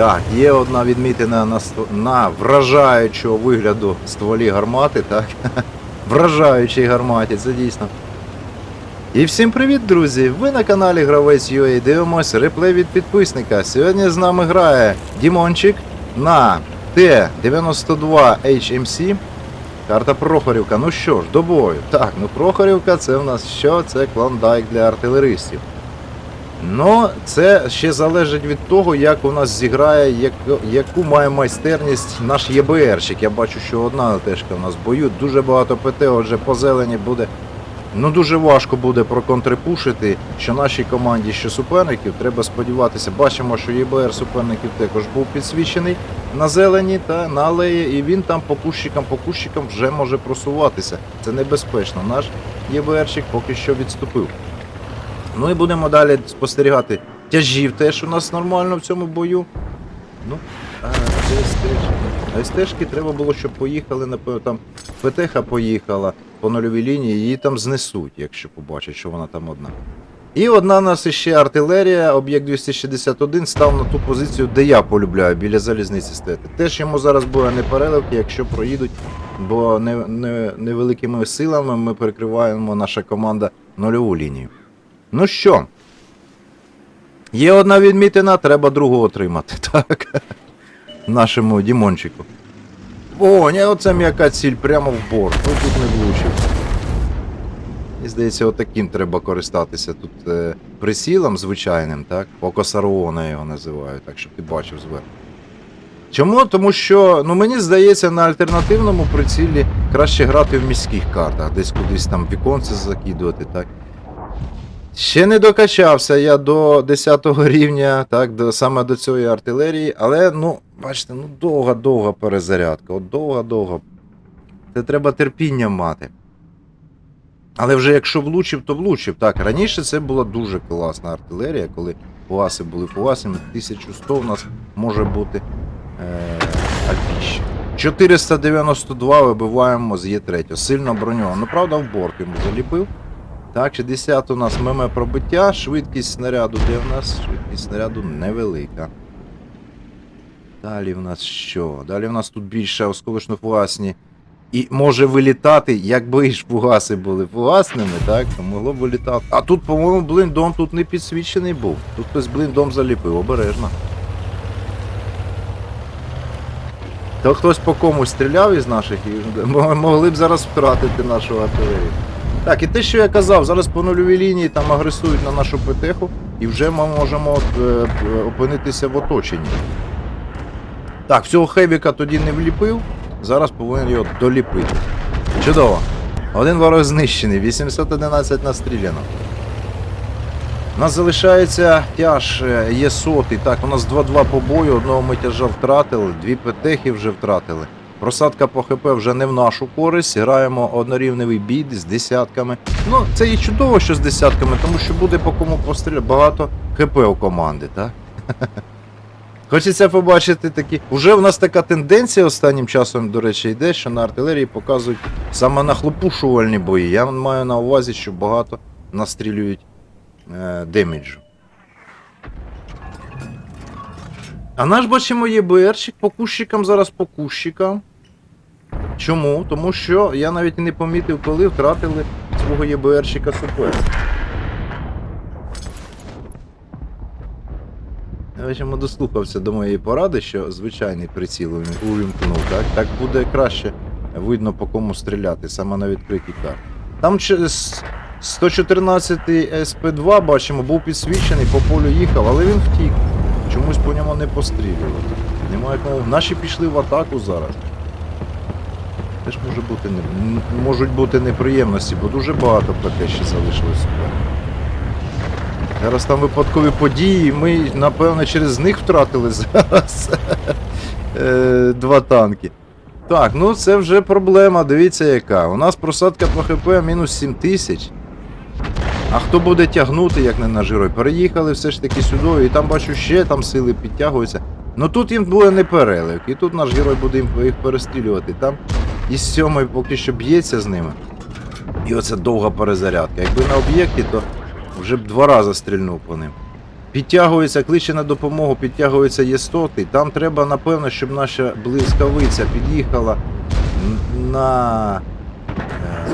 Так, є одна відмітина на, на вражаючого вигляду стволі гармати, так? Вражаючий гарматі, це дійсно. І всім привіт, друзі! Ви на каналі Гравець UA дивимось реплей від підписника. Сьогодні з нами грає Дімончик на Т-92 HMC. Карта Прохорівка. Ну що ж, до бою. Так, ну Прохорівка це в нас що? Це клондайк для артилеристів. Ну, це ще залежить від того, як у нас зіграє, як, яку має майстерність наш ЄБРщик. Я бачу, що одна тежка в нас бою. Дуже багато ПТ, отже, по зелені буде. Ну дуже важко буде проконтрипушити, що нашій команді, що суперників, треба сподіватися. Бачимо, що ЄБР суперників також був підсвічений на зелені та на алеї, і він там по кущикам, по кущикам вже може просуватися. Це небезпечно. Наш ЄБРщик поки що відступив. Ну і будемо далі спостерігати. Тяжів теж у нас нормально в цьому бою. Ну, а? А стежки треба було, щоб поїхали, напевно, там ПТХ поїхала по нульовій лінії, її там знесуть, якщо побачать, що вона там одна. І одна у нас іще артилерія, об'єкт 261 став на ту позицію, де я полюбляю, біля залізниці стояти. Теж йому зараз буде не переливки, якщо проїдуть, бо не, не, невеликими силами ми перекриваємо наша команда нульову лінію. Ну що? Є одна відмітина, треба другу отримати, так? Нашому Дімончику. О, ні, оце м'яка ціль прямо в борт. Ну тут не влучив. І здається, отаким треба користатися тут е, присілом звичайним, так? Окосарона його називаю, так щоб ти бачив зверху. Чому? Тому що, ну мені здається, на альтернативному прицілі краще грати в міських картах, десь кудись там віконце закидувати, так? Ще не докачався я до 10 рівня, так, до, саме до цієї артилерії, але, ну, бачите, ну довга-довга перезарядка, от довга-довга. Це треба терпіння мати. Але вже якщо влучив, то влучив. Так, раніше це була дуже класна артилерія, коли фуаси були фуасами. 1100 у нас може бути е, альфіще. 492 вибиваємо з Є3. Сильно броньовано. Ну, правда, в борт йому заліпив. Так, 60 у нас меме пробиття, швидкість снаряду, де в нас? Швидкість снаряду невелика. Далі в нас що? Далі в нас тут більше осколочно-фугасні. І може вилітати, якби ж фугаси були фугасними, так, то могло б вилітати. А тут, по-моєму, блиндом тут не підсвічений був. Тут хтось блиндом заліпив, обережно. То хтось по комусь стріляв із наших і могли б зараз втратити нашу артилерію. Так, і те, що я казав, зараз по нульовій лінії там агресують на нашу ПТХу, і вже ми можемо е, е, опинитися в оточенні. Так, всього Хевіка тоді не вліпив, зараз повинен його доліпити. Чудово. Один ворог знищений, 811 настріляно. У нас залишається тяж, е, є сотий. Так, у нас 2-2 по бою, одного ми тяжа втратили, дві ПТХи вже втратили. Просадка по ХП вже не в нашу користь. Граємо однорівневий бій з десятками. Ну, це і чудово, що з десятками, тому що буде по кому постріляти. Багато ХП у команди, так? Хочеться побачити такі. Уже в нас така тенденція останнім часом, до речі, йде, що на артилерії показують саме нахлопушувальні бої. Я маю на увазі, що багато настрілюють е, деміджу. А наш бачимо ЄБРчик по кущикам зараз по кущикам. Чому? Тому що я навіть і не помітив, коли втратили свого ЄБРчика супер. Я дослухався до моєї поради, що звичайний приціл увімкнув, так? Так буде краще видно по кому стріляти, саме на відкритій карті. Там 114 СП2, бачимо, був підсвічений, по полю їхав, але він втік. Чомусь по ньому не пострілювали. Немає кому. Наші пішли в атаку зараз. Теж може бути можуть бути неприємності, бо дуже багато ПТ ще залишилось. Зараз там випадкові події, і ми, напевно, через них втратили зараз е, два танки. Так, ну це вже проблема, дивіться яка. У нас просадка по ХП мінус 7 тисяч. А хто буде тягнути, як не наш герой? Переїхали все ж таки сюди, і там бачу ще там сили підтягуються. Ну тут їм буде не переливки, і тут наш герой буде їх перестрілювати. Там із сьомої поки що б'ється з ними. І оце довга перезарядка. Якби на об'єкті, то вже б два рази стрільнув по ним. Підтягується, кличе на допомогу, підтягуються єстоти. Там треба, напевно, щоб наша блискавиця під'їхала на. Е,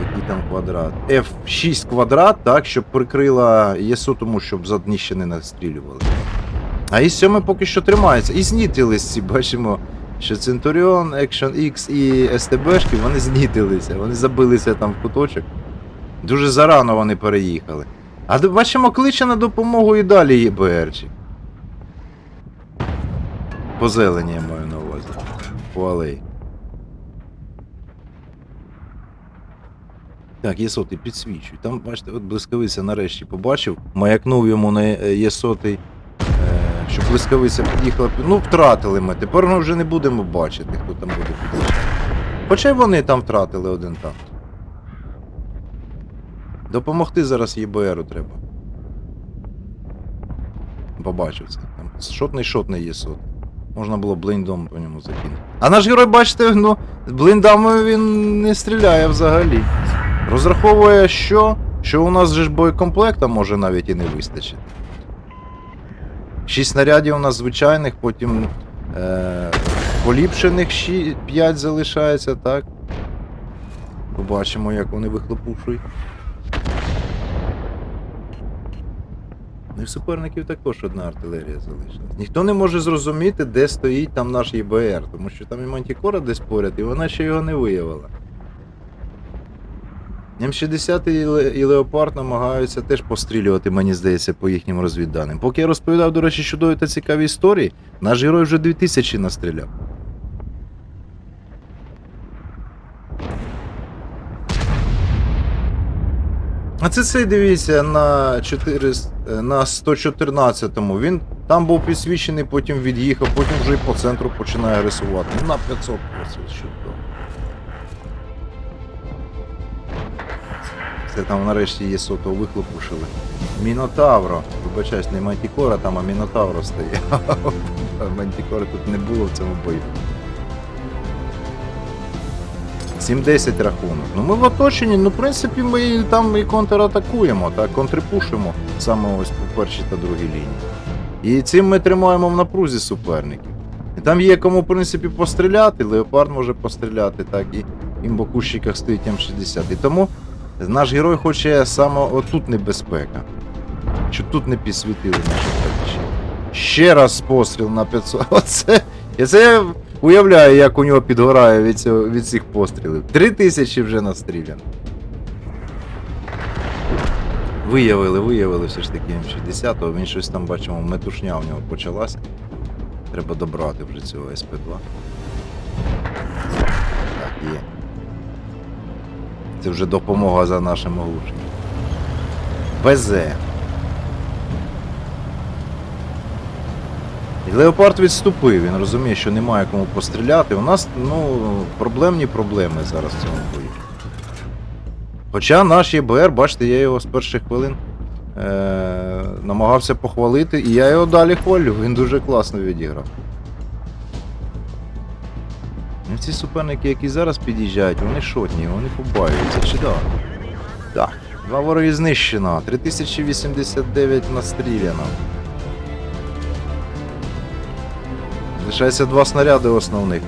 який там квадрат? F6 квадрат, так, щоб прикрила ЄСУ, тому щоб за дні ще не настрілювали. А і сьоме поки що тримається. І знітились ці, бачимо, що Centurion, Action X і СТБшки, вони знітилися, вони забилися там в куточок. Дуже зарано вони переїхали. А бачимо, кличе на допомогу і далі ЄБРчик. По зелені я маю на увазі. По алеї. Так, єсотий, підсвічуй. Там, бачите, от блискавиця нарешті побачив, маякнув йому на е, єсотий, щоб блискавиця під'їхала. Ну, втратили ми. Тепер ми вже не будемо бачити, хто там буде під'їжджати. Хоча вони там втратили один танк. Допомогти зараз ЄБРу треба. Побачив це. Там шотний шотний є сот. Можна було блиндом по ньому закинути. А наш герой, бачите, ну, блиндами він не стріляє взагалі. Розраховує, що? Що у нас же ж боєкомплекта може навіть і не вистачити. Шість снарядів у нас звичайних, потім е- поліпшених 5 залишається, так? Побачимо, як вони вихлопушують. Ну суперників також одна артилерія залишилась. Ніхто не може зрозуміти, де стоїть там наш ЄБР, тому що там і Мантікора десь поряд, і вона ще його не виявила. М60 і, Леопард намагаються теж пострілювати, мені здається, по їхнім розвідданим. Поки я розповідав, до речі, чудові та цікаві історії, наш герой вже 2000 настріляв. А це цей дивіться на 4, е, на 114-му. Він там був підсвічений, потім від'їхав, потім вже і по центру починає агресувати. Ну, на 500 просто що Це там нарешті є сото вихлопушили. Мінотавро. Вибачаюсь, не Мантікора там, а Мінотавро стає. Мантікори тут не було в цьому бою. 7-10 рахунок. Ну ми в оточенні, ну в принципі ми там і контратакуємо, так, контрпушимо саме ось по першій та другій лінії. І цим ми тримаємо в напрузі суперників. І там є кому, в принципі, постріляти, Леопард може постріляти, так, і імбокущиках стоїть М60. І тому наш герой хоче саме отут небезпека. Щоб тут не підсвітили наші товариші. Ще раз постріл на 500. Оце. І це я уявляю, як у нього підгорає від, цього, від цих пострілів. Три тисячі вже настріляно. Виявили, виявили все ж таки М60, він щось там бачимо, метушня у нього почалася. Треба добрати вже цього СП2. Так, є. Це вже допомога за нашим оглушенням. БЗ. І Леопард відступив, він розуміє, що немає кому постріляти. У нас ну, проблемні проблеми зараз в цьому бою. Хоча наш ЄБР, бачите, я його з перших хвилин е- намагався похвалити, і я його далі хвалю, він дуже класно відіграв. Ну, ці суперники, які зараз під'їжджають, вони шотні, вони побаюються. Чи да? Так. Два вороги знищено, 3089 настріляно. Лишається два снаряди основних.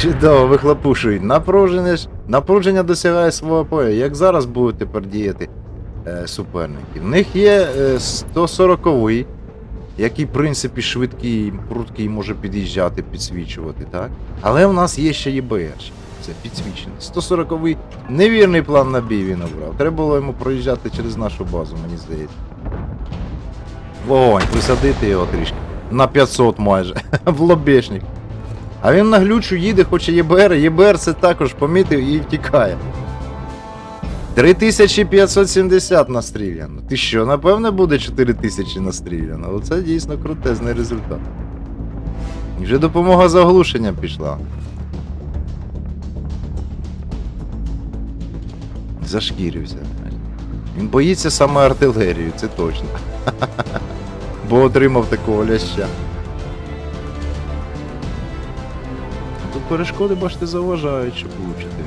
Чудово, вихлопушують. Напруження, напруження досягає свого поя. Як зараз будуть тепер діяти е, суперники? В них є е, 140-й, який, в принципі, швидкий, пруткий може під'їжджати, підсвічувати, так? Але в нас є ще ЄБР. Це підсвічений. 140-й невірний план на бій він обрав. Треба було йому проїжджати через нашу базу, мені здається. Вогонь, присадити його трішки. На 500 майже. В лобешник. А він на глючу їде, хоче ЄБР, ЄБР це також помітив і втікає. 3570 настріляно. Ти що, напевне буде 4000 настріляно? Оце дійсно крутезний результат. І вже допомога за оглушенням пішла. Зашкірився. Він боїться саме артилерію, це точно. Бо отримав такого ляща. Тут перешкоди, бачите, заважають, щоб влучити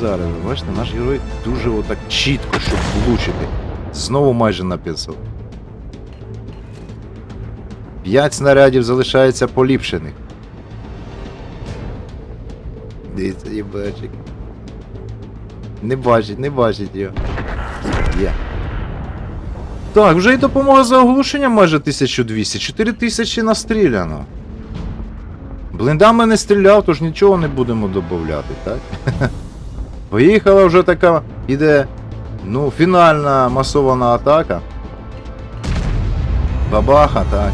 Зараз, бачите, наш герой дуже отак чітко, щоб влучити. Знову майже на 500. П'ять снарядів залишається поліпшених. Дивіться, їбачик. Не бачить, не бачить його. Є. Так, вже і допомога за оглушення майже 1200. 4000 настріляно. Блиндами не стріляв, тож нічого не будемо додати, так? Поїхала вже така, іде, ну, фінальна масована атака. Бабаха, так.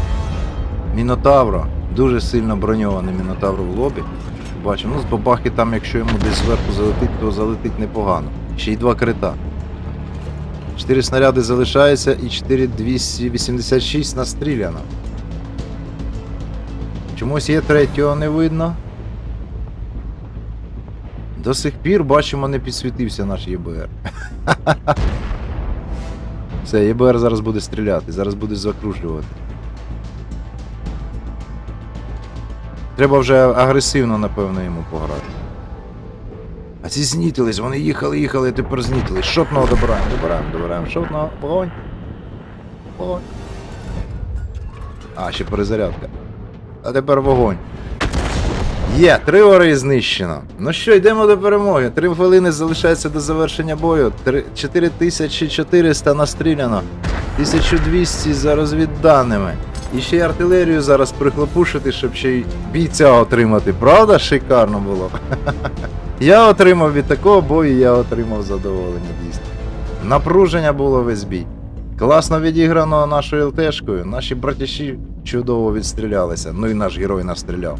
Мінотавро. Дуже сильно броньований Мінотавр в лобі. Бачимо, ну з бабахи там, якщо йому десь зверху залетить, то залетить непогано. Ще й два крита. 4 снаряди залишається і 4286 настріляно. Чомусь є третього не видно. До сих пір бачимо, не підсвітився наш ЄБР. Все, ЄБР зараз буде стріляти, зараз буде закружлювати. Треба вже агресивно, напевно, йому пограти. А ці знітились, вони їхали, їхали, а тепер знітились. Шотного добираємо, добираємо, добираємо. Шотного, вогонь. Вогонь. А, ще перезарядка. А тепер вогонь. Є, три ори знищено. Ну що, йдемо до перемоги. Три хвилини залишається до завершення бою. 4400 настріляно. 1200 за розвідданими. І ще й артилерію зараз прихлопушити, щоб ще й бійця отримати. Правда, шикарно було. Я отримав від такого бою, я отримав задоволення дійсно. Напруження було весь бій. Класно відіграно нашою ЛТшкою. Наші братяші чудово відстрілялися. Ну і наш герой настріляв.